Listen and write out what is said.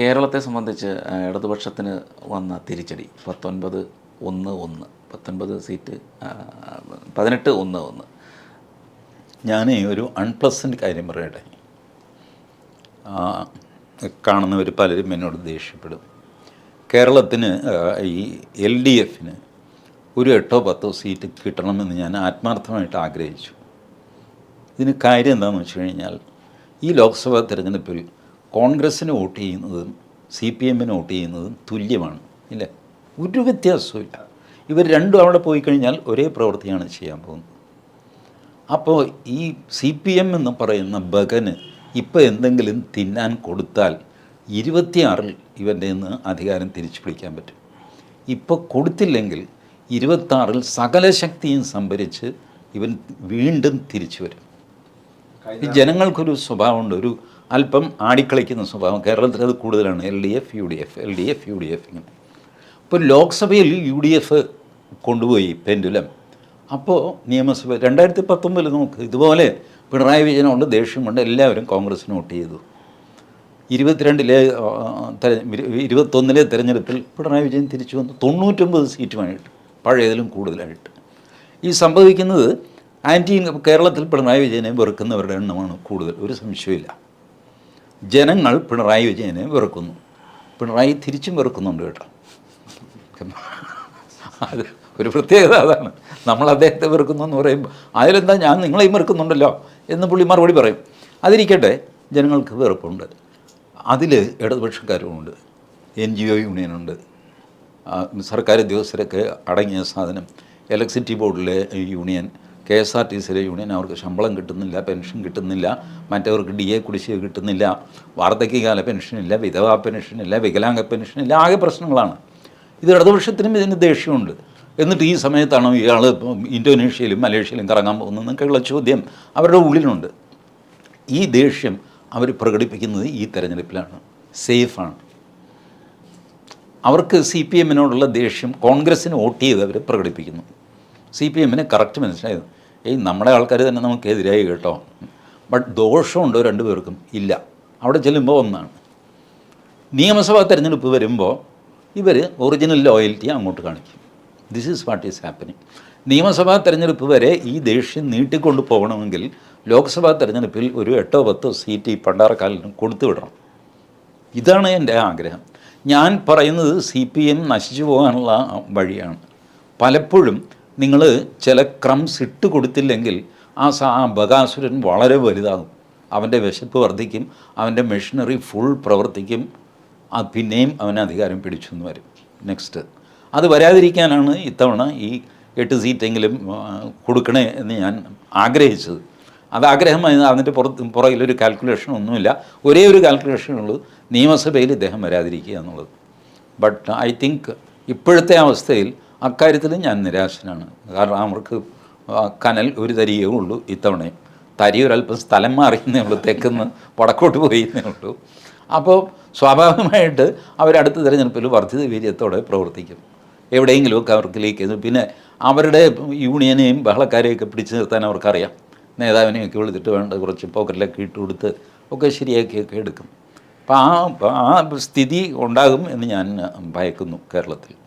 കേരളത്തെ സംബന്ധിച്ച് ഇടതുപക്ഷത്തിന് വന്ന തിരിച്ചടി പത്തൊൻപത് ഒന്ന് ഒന്ന് പത്തൊൻപത് സീറ്റ് പതിനെട്ട് ഒന്ന് ഒന്ന്. ഞാൻ ഒരു അൺപ്ലസന്റ് കാര്യം പറയട്ടെ. കാണുന്നവർ പലരും എന്നോട് ദേഷ്യപ്പെടും. കേരളത്തിന് ഈ എൽ ഡി എഫിന് ഒരു എട്ടോ പത്തോ സീറ്റ് കിട്ടണമെന്ന് ഞാൻ ആത്മാർത്ഥമായിട്ട് ആഗ്രഹിച്ചു. ഇതിന് കാര്യം എന്താണെന്ന് വെച്ച് കഴിഞ്ഞാൽ ഈ ലോക്സഭാ തെരഞ്ഞെടുപ്പിൽ കോൺഗ്രസ്സിന് വോട്ട് ചെയ്യുന്നതും സി പി എമ്മിന് വോട്ട് ചെയ്യുന്നതും തുല്യമാണ് ഇല്ല? ഒരു വ്യത്യാസമില്ല ഇവർ രണ്ടും അവിടെ പോയി കഴിഞ്ഞാൽ ഒരേ പ്രവൃത്തിയാണ് ചെയ്യാൻ പോകുന്നത്. അപ്പോൾ ഈ സി പി എം എന്ന് പറയുന്ന ബഗന് ഇപ്പോൾ എന്തെങ്കിലും തിന്നാൻ കൊടുത്താൽ ഇരുപത്തിയാറിൽ ഇവന്റെ നിന്ന് അധികാരം തിരിച്ചു പിടിക്കാൻ പറ്റും. ഇപ്പോൾ കൊടുത്തില്ലെങ്കിൽ ഇരുപത്താറിൽ സകല ശക്തിയും സംഭരിച്ച് ഇവൻ വീണ്ടും തിരിച്ചു വരും. ഈ ജനങ്ങൾക്കൊരു സ്വഭാവമുണ്ട്. ഒരു അല്പം ആടിക്കളിക്കുന്ന സ്വഭാവം. കേരളത്തിൽ അത് കൂടുതലാണ്. L D F U D F L D F U D F ഇങ്ങനെ. ഇപ്പോൾ ലോക്സഭയിൽ യു ഡി എഫ് കൊണ്ടുപോയി പെൻഡുലം. അപ്പോൾ നിയമസഭ രണ്ടായിരത്തി പത്തൊമ്പതിൽ നമുക്ക് ഇതുപോലെ പിണറായി വിജയനുണ്ട് ദേഷ്യമുണ്ട് എല്ലാവരും കോൺഗ്രസ്സിന് വോട്ട് ചെയ്തു. ഇരുപത്തിരണ്ടിലെ ഇരുപത്തൊന്നിലെ തെരഞ്ഞെടുപ്പിൽ പിണറായി വിജയൻ തിരിച്ചു വന്നു. തൊണ്ണൂറ്റൊമ്പത് സീറ്റുമായിട്ട് പഴയതിലും കൂടുതലായിട്ട്. ഈ സംഭവിക്കുന്നത് ആന്റി കേരളത്തിൽ പിണറായി വിജയനെ വെറുക്കുന്നവരുടെ എണ്ണമാണ് കൂടുതൽ. ഒരു സംശയമില്ല ജനങ്ങൾ പിണറായി വിജയനെ വെറുക്കുന്നു. പിണറായി തിരിച്ചും വെറുക്കുന്നുണ്ട് കേട്ടോ. അത് ഒരു പ്രത്യേകത അതാണ്. നമ്മൾ അദ്ദേഹത്തെ വെറുക്കുന്നു എന്ന് പറയുമ്പോൾ അതിലെന്താ ഞാൻ നിങ്ങളെയും വെറുക്കുന്നുണ്ടല്ലോ എന്ന് പുള്ളി മറുപടി പറയും. അതിരിക്കട്ടെ ജനങ്ങൾക്ക് വെറുപ്പുണ്ട്. അതിൽ ഇടതുപക്ഷക്കാരുമുണ്ട്. എൻ ജി ഒ യൂണിയനുണ്ട് സർക്കാർ ഉദ്യോഗസ്ഥരൊക്കെ അടങ്ങിയ സാധനം ഇലക്ട്രിസിറ്റി ബോർഡിലെ union K S R T സിയിലെ യൂണിയൻ അവർക്ക് ശമ്പളം കിട്ടുന്നില്ല പെൻഷൻ കിട്ടുന്നില്ല മറ്റവർക്ക് ഡി എ കുടിശ്ശിക കിട്ടുന്നില്ല വാർദ്ധക്യകാല പെൻഷനില്ല വിധവാ പെൻഷനില്ല വികലാംഗ പെൻഷനില്ല ആകെ പ്രശ്നങ്ങളാണ്. ഇത് ഇടതുപക്ഷത്തിനും ഇതിന് ദേഷ്യമുണ്ട്. എന്നിട്ട് ഈ സമയത്താണ് ഇയാൾ ഇന്തോനേഷ്യയിലും മലേഷ്യയിലും കറങ്ങാൻ പോകുന്നതെന്നൊക്കെയുള്ള ചോദ്യം അവരുടെ ഉള്ളിലുണ്ട്. ഈ ദേഷ്യം അവർ പ്രകടിപ്പിക്കുന്നത് ഈ തെരഞ്ഞെടുപ്പിലാണ്. സേഫാണ്. അവർക്ക് സി പി എമ്മിനോടുള്ള ദേഷ്യം കോൺഗ്രസ്സിന് വോട്ട് ചെയ്ത് അവർ പ്രകടിപ്പിക്കുന്നു. സി പി എമ്മിനെ കറക്റ്റ് മനസ്സിലായത് ഏയ് നമ്മുടെ ആൾക്കാർ തന്നെ നമുക്കെതിരായി കേട്ടോ. ബട്ട് ദോഷമുണ്ടോ രണ്ടു പേർക്കും? ഇല്ല. അവിടെ ചെല്ലുമ്പോൾ ഒന്നാണ്. നിയമസഭാ തെരഞ്ഞെടുപ്പ് വരുമ്പോൾ ഇവർ ഒറിജിനൽ ലോയൽറ്റി അങ്ങോട്ട് കാണിക്കും. This is what is happening നിയമസഭാ തെരഞ്ഞെടുപ്പ് വരെ ഈ ദേഷ്യം നീട്ടിക്കൊണ്ട് പോകണമെങ്കിൽ ലോക്സഭാ തെരഞ്ഞെടുപ്പിൽ ഒരു എട്ടോ പത്തോ സീറ്റ് ഈ പണ്ടാറക്കാലിന് കൊടുത്തു വിടണം. ഇതാണ് എന്റെ ആഗ്രഹം. ഞാൻ പറയുന്നത് സി പി എം നശിച്ചു പോകാനുള്ള വഴിയാണ്. പലപ്പോഴും നിങ്ങൾ ചില ക്രംസ് ഇട്ട് കൊടുത്തില്ലെങ്കിൽ ആ സാ ബകാസുരൻ വളരെ വലുതാകും. അവന്റെ വിശപ്പ് വർദ്ധിക്കും അവന്റെ മെഷീനറി ഫുൾ പ്രവർത്തിക്കും ആ പിന്നെയും അവന് അധികാരം പിടിച്ചു എന്ന് വരും. നെക്സ്റ്റ് അത് വരാതിരിക്കാനാണ് ഇത്തവണ ഈ എട്ട് സീറ്റെങ്കിലും കൊടുക്കണേ എന്ന് ഞാൻ ആഗ്രഹിച്ചത്. അത് ആഗ്രഹമായി അതിന്റെ പുറത്ത് പുറകിലൊരു കാൽക്കുലേഷൻ ഒന്നുമില്ല. ഒരേ ഒരു കാൽക്കുലേഷൻ ഉള്ളൂ നിയമസഭയിൽ ഇദ്ദേഹം വരാതിരിക്കുക എന്നുള്ളത്. ബട്ട് ഐ തിങ്ക് ഇപ്പോഴത്തെ അവസ്ഥയിൽ അക്കാര്യത്തിൽ ഞാൻ നിരാശനാണ്. കാരണം അവർക്ക് കനൽ ഒരു തരിയേ ഉള്ളൂ ഇത്തവണയും. തരി ഒരല്പം സ്ഥലം മാറിയെന്നേ ഉള്ളൂ. തെക്കുന്ന് വടക്കോട്ട് പോയിന്നേ ഉള്ളൂ. അപ്പോൾ സ്വാഭാവികമായിട്ട് അവരടുത്ത തിരഞ്ഞെടുപ്പിൽ വർദ്ധിത വീര്യത്തോടെ പ്രവർത്തിക്കും. എവിടെയെങ്കിലുമൊക്കെ അവർക്ക് ലീക്ക് ചെയ്തു. പിന്നെ അവരുടെ യൂണിയനെയും ബഹളക്കാരെയൊക്കെ പിടിച്ചു നിർത്താൻ അവർക്കറിയാം. നേതാവിനെയൊക്കെ വിളിച്ചിട്ട് വേണ്ട കുറച്ച് പോക്കറ്റിലൊക്കെ ഇട്ട് കൊടുത്ത് ഒക്കെ ശരിയാക്കിയൊക്കെ എടുക്കും. അപ്പോൾ ആ ആ സ്ഥിതി ഉണ്ടാകും എന്ന് ഞാൻ ഭയക്കുന്നു കേരളത്തിൽ.